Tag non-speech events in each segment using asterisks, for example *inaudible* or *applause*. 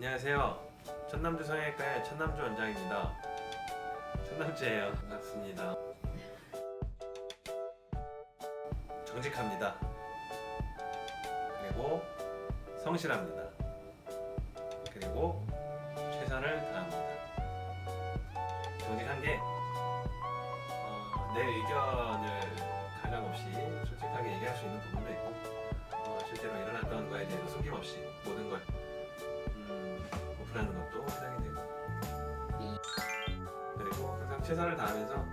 안녕하세요. 천남주 성형외과의 천남주 원장입니다. 천남주예요. 반갑습니다. 정직합니다. 그리고 성실합니다. 그리고 최선을 다합니다. 정직한 게 어, 내 의견을 가감 없이 솔직하게 얘기할 수 있는 부분도 있고 어, 실제로 일어났던 거에 대해서 숨김없이 최선을 다하면서 어,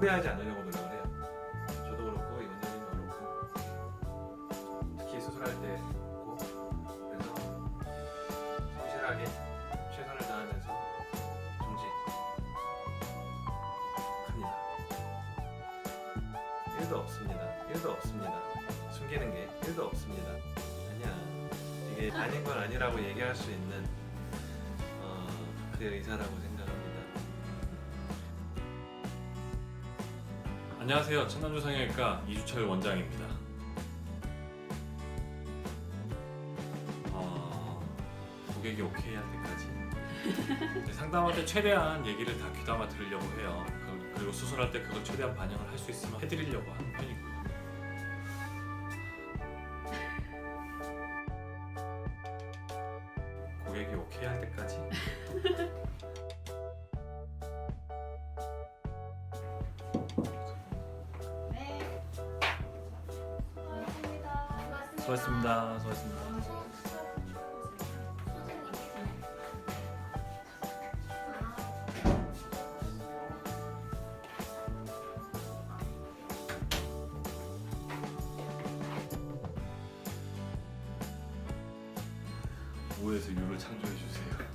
후회하지 않으려고 노력을 해요. 저도 그렇고 이 원장님도 그렇고 특히 수술할 때 그렇고 그래서 성실하게 최선을 다하면서 정직합니다. 1도 없습니다. 1도 없습니다. 숨기는 게 1도 없습니다. 아니야. 이게 아닌 건 아니라고 얘기할 수 있는 어, 그 의사라고 생각합니다. 안녕하세요. 천남주 성형외과 이주철 원장입니다. 어, 고객이 오케이 할 때까지 네, *laughs* 상담할 때 최대한 얘기를 다 귀담아 들으려고 해요. 그- 그리고 수술할 때 그걸 최대한 반영을 할 수 있으면 해드리려고 하는 편이고요. 고객이 오케이 할 때까지 네. 수고하셨습니다. 수고하셨습니다. 수고하셨습니다. 오에서 유를 창조해 주세요.